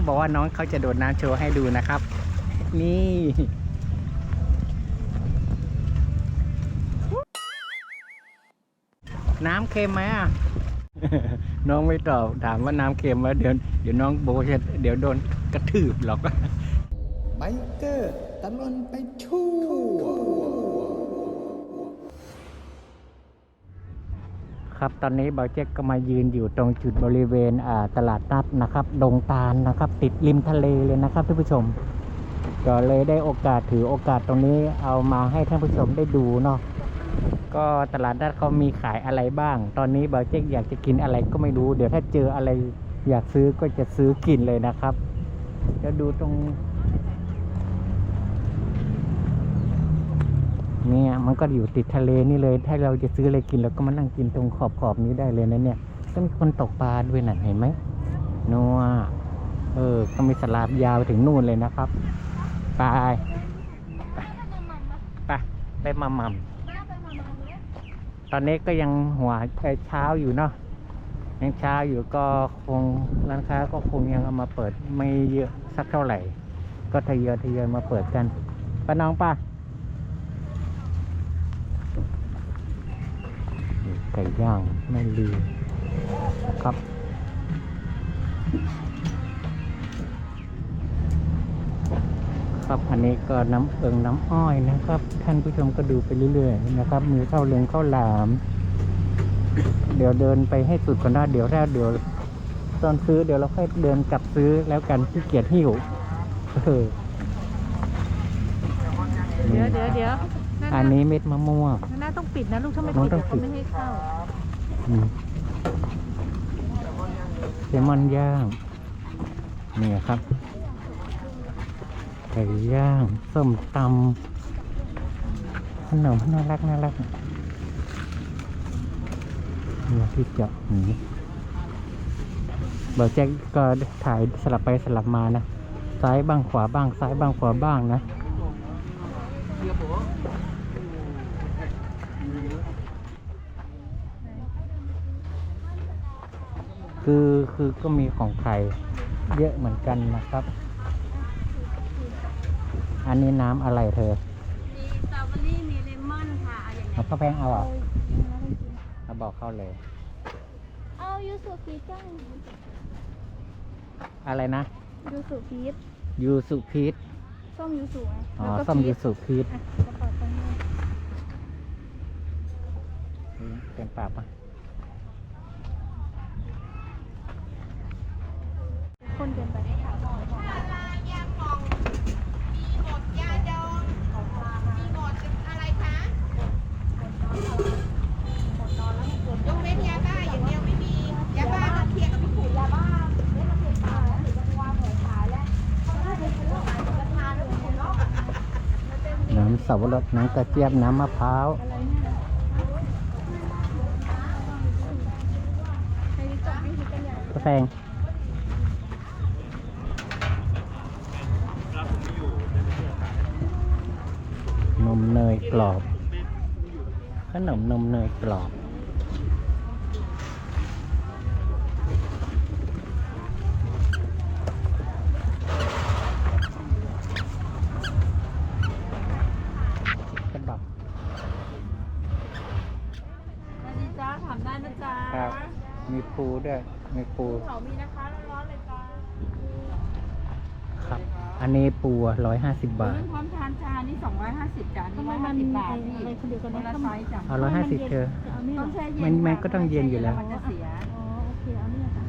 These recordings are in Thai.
เขาบอกว่าน้องเขาจะโดดน้ำโชว์ให้ดูนะครับ นี่น้ำเค็มไหมอะ น้องไม่ตอบถามว่าน้ำเค็มไหมเดี๋ยวเดี๋ยวน้องโบจะเดี๋ยวโดนกระทืบหรอกไบเกอร์ตลอนไปทั่ว ครับ ตอนนี้เบาเจ๊กก็มายืนอยู่ตรงจุดบริเวณตลาดนัดนะครับ ดงตาลนะครับ ติดริมทะเลเลยนะครับท่านผู้ชม ก็เลยได้โอกาสถือโอกาสตรงนี้เอามาให้ท่านผู้ชมได้ดูเนาะก็ตลาดนัดเขามีขายอะไรบ้าง ตอนนี้เบาเจ๊กอยากจะกินอะไรก็ไม่รู้ เดี๋ยวถ้าเจออะไรอยากซื้อก็จะซื้อกินเลยนะครับจะดูตรง เนี่ยมันก็อยู่ติดทะเลนี่เลย ถ้าเราจะซื้ออะไรกินเราก็มานั่งกินตรงขอบขอบนี้ได้เลยนะเนี่ย ก็มีคนตกปลาด้วยน่ะเห็นไหมนัวเออ ก็มีสลาบยาวถึงนู่นเลยนะครับ ไปไปไปมามัมตอนนี้ก็ยังหัวเช้าอยู่เนาะยังเช้าอยู่ก็คงร้านค้าก็คงยังเอามาเปิดไม่เยอะสักเท่าไหร่ ก็ทยอยทยอยมาเปิดกันป้าน้องป้า ไก่ย่างแม่ลีครับ ครับอันนี้ก็น้ำเอิงน้ำอ้อยนะครับ ท่านผู้ชมก็ดูไปเรื่อยๆนะครับ มีข้าวเลืองข้าวหลาม เดี๋ยวเดินไปให้สุดก่อนนะเดี๋ยวถ้าเดี๋ยวตอนซื้อเดี๋ยวเราค่อยเดินกลับซื้อแล้วกันที่เกียจหิวเออเดี๋ยวเดี๋ยวเดี๋ยวอันนี้เม็ดมะม่วงหน้า ต้องปิดนะลูกถ้าไม่น้องปิดต้องเดี๋ยวเขาปิดไม่ให้เข้าอืมเลมอนย่างนี่ครับไก่ย่างส้มตำขนมน่ารักน่ารักเนี่ยที่เจาะหนีเบอร์แจ็คก็ถ่ายสลับไปสลับมานะซ้ายบ้างขวาบ้างซ้ายบ้างขวาบ้างนะ คือคือก็มีของไทยเยอะเหมือนกันนะครับ อันนี้น้ำอะไรเธอ มีสตรอเบอรี่มีเลมอนค่ะอย่างเอาข้าวแพงเอาอะเอาบอกเข้าเลย เอายูสุพีชจ้างอะไรนะ ยูสุพีชยูสุพีชส้มยูสุไงอ๋อแล้วก็ส้มพียูชสุพีชอะกระเป๋าตังค์ด้วยเต็มปากปะ คนเกินไปยกเว้นยาบ้าอย่างเดียวไม่มียาบ้าก็เคลียร์กับพี่ขุนยาบ้าน้ำสับปะรดน้ำกระเจี๊ยบ น้ำมะพร้าวใครรู้จักไม่คิดกันใหญ่ข้าแพงนม เนยกรอบ ขนมนมเนยกรอบกันบอกสวัสดีจ้าถามได้นะจ๊ะครับ มีปูด้วย มีปู เขามีนะคะร้อนๆเลยจ้าครับ อันนี้ปูร้อยห้าสิบบาทเรื่องพร้อมทานจา นนี่250จานทำนี่ไมมัน150บาทไอ้พี่อะไรคนเดียวกันคนนะละไซส์จ้ะเอาร้อยห้าสิบเธอเอานี่เหรต้อองแช่เย็นมันมันก็ต้องเย็นอยู่แล้ว มันจะเสีย อ๋อโอเคเอานี่ค่ะ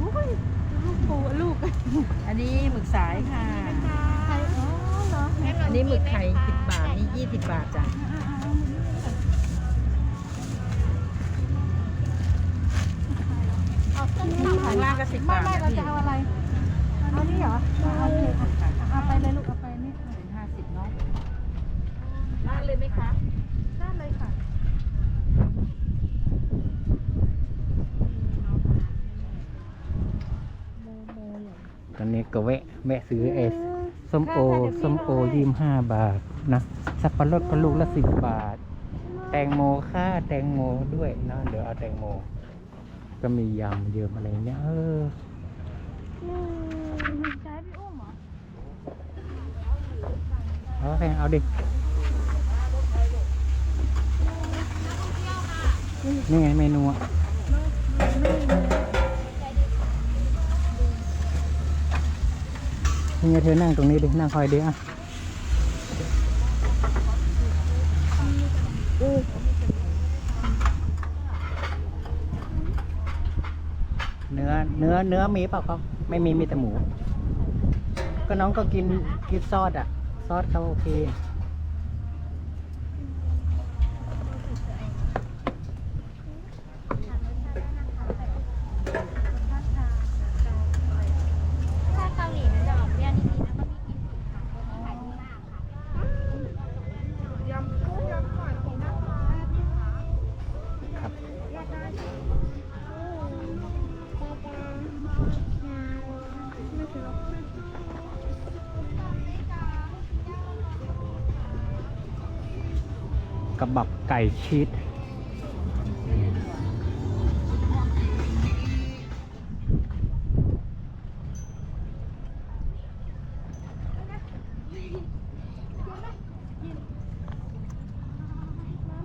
อุ้ยลูกปูลูกอันนี้หมึกสายค่ะ ใครอ๋อเหรออันนี้หมึกไข่10บาท นี่20 บาทจ้ะเอาเส้นข้างล่างก็10ไม่บาทไม่เราจะเอาอะไรเอานี่เหรอเอาโอเคอะเอาไปเลยลูกเอาไปนี่ เป็น50เนาะราดเลยไหมคะ ได้เลยค่ะ ตอนนี้ ก็แวะแวะซื้อเอสส้มโอส้มโอยี่ห้าบาทนะสับปะรดก็ลูกละสิบบาท แตแตงโมค่าแตงโมด้วยนะเดี๋ยวเอาแตงโม ก็มียำเยิมอะไรเงี้ยเออใช้พี่อุ้มเหรอเอาแพงเอาดินี่ไงเมนูอะ นี่ไงเธอนั่งตรงนี้ดิ นั่งคอยดิอะเนื้อ เนื้อ เนื้อมีเปล่าเขาไม่มี มีแต่หมู ก็น้องก็กิน กินซอสอะ ซอสเขาโอเค กระบับไก่ชีส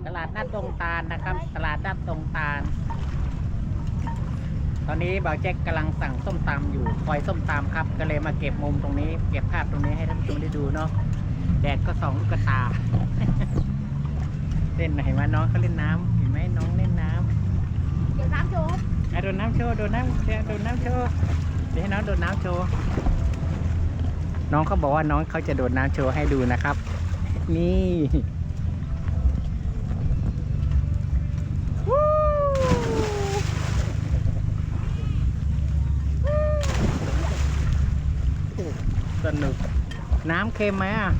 ตลาดนัดดงตาลนะครับ ตลาดนัดดงตาล ตอนนี้บ่าวแจ็คกำลังสั่งส้มตำอยู่คอยส้มตำครับ ก็เลยมาเก็บมุมตรงนี้ เก็บภาพตรงนี้ให้ท่านผู้ชมได้ดูเนาะแดดก็สองลูกกระตา เล่นไหนมาน้องเขาเล่นน้ำเห็นไหมน้องเล่นน้ำเดี๋ยวน้ำโจ๊กอะโดนน้ำโชว์โดนน้ำโดนน้ำโชว์เดี๋ยวให้น้องโดนน้ำโชว์น้องเขาบอกว่าน้องเขาจะโดดน้ำโชว์ให้ดูนะครับ นี่วู้สนุก น้ำเค็มไหมอะ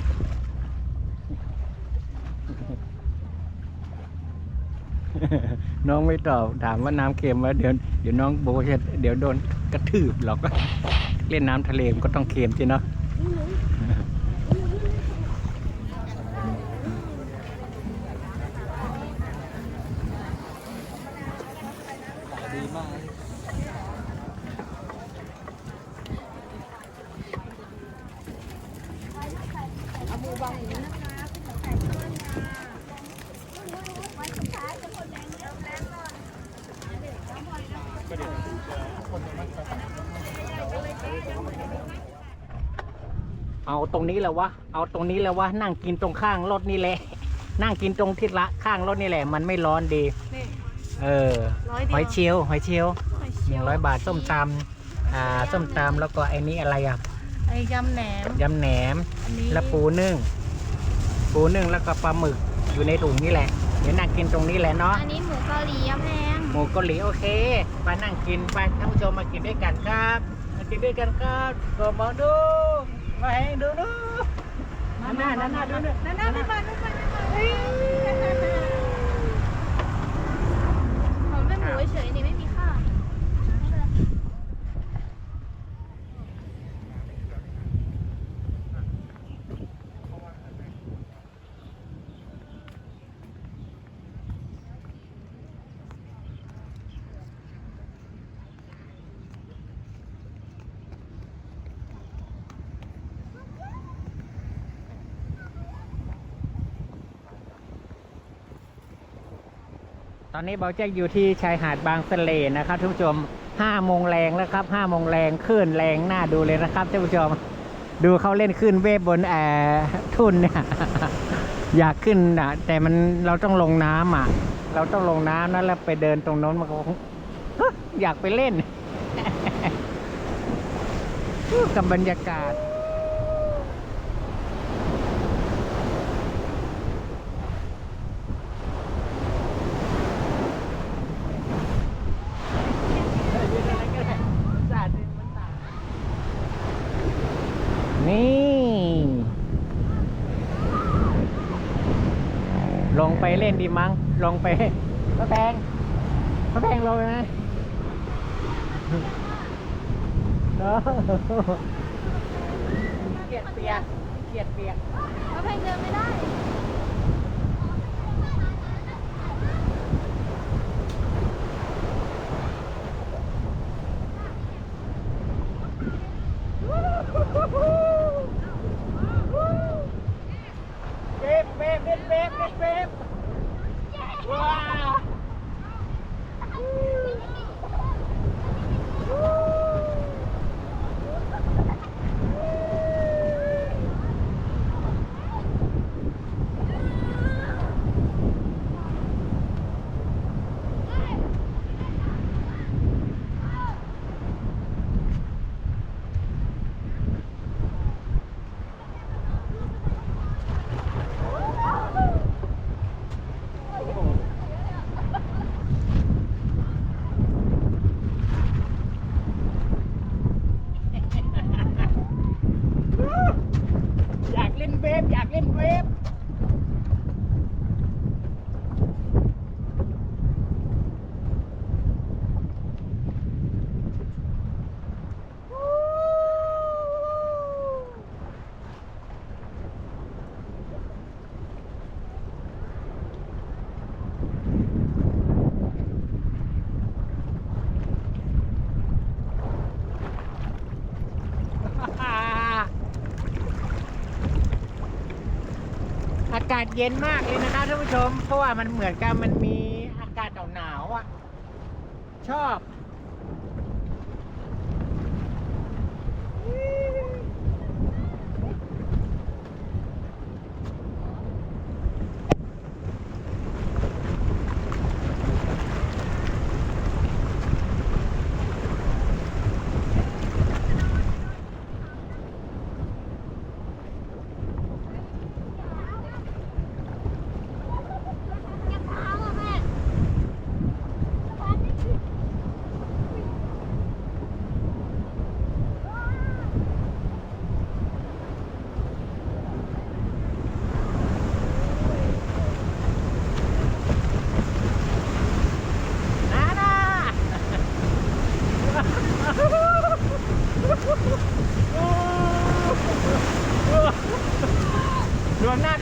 น้องไม่ตอบถามว่าน้ำเค็มว่าเดี๋ยวเดี๋ยวน้องโบกว่าเดี๋ยวโดนกระทืบหรอกเล่นน้ำทะเลมันก็ต้องเค็มใช่เนาะ เอาตรงนี้แหละวะ เอาตรงนี้แหล้ววะ นั่งกินตรงข้างรถนี่แหละ นั่งกินตรงที่ละข้างรถนี่แหละ มันไม่ร้อนดี นี่ เออ ร้อยเดียวหอยเชลล์หอยเชลล์หอยหเชีนึ่ยงวร้อยบาทส้มตำอ่า ส้มตำแล้วก็ไอ้นี้อะไรอะไอ้ยำแหนม ยำแหนม อันนี้และปูนึ่ง ปูนึ่งแล้วก็ปลาหมึกอยู่ในถุงนี่แหละ เดี๋ยวนั่งกินตรงนี้แหละเนาะ อันนี้หมูเกาหลียำแพงหมูเกาหลีโอเคไปนั่งกินไปท่านผู้ชมมากินด้วยกันครับ มากินด้วยกันครับก็มาดู มาให้ดูดูนั่นน่ะนั่นน่ะดูดูนั่นน่ะไม่มาไม่มาไม่มาผมเป็นหมูเฉยๆนี่ไม่ อนนี้เบาแจ็คอยู่ที่ชายหาดบางสะเลนะครับท่านผู้ชมห้าโมงแรงแล้วครับห้าโมงแรงคลื่นแรงน่าดูเลยนะครับท่านผู้ชมดูเขาเล่นขึ้นเวฟบนแอร์ทุ่นเนี่ยอยากขึ้นอะแต่มันเราต้องลงน้ำอะ เราต้องลงน้ำนะแล้วไปเดินตรงโน้นมันก็คงอยากไปเล่นกับบรรยากาศ นี่ ลง ไปเล่นดีมั้งลงไปพระแพงพระแพงลงไหมเนอะเกลียดเปียกเกลียดเปียกแล้วเพลงเดินไม่ได้ากาศเย็นมากเลยนะคะท่านผู้ชม เพราะว่ามันเหมือนกับมันมีอากาศหนาวๆอะ ชอบ I'm not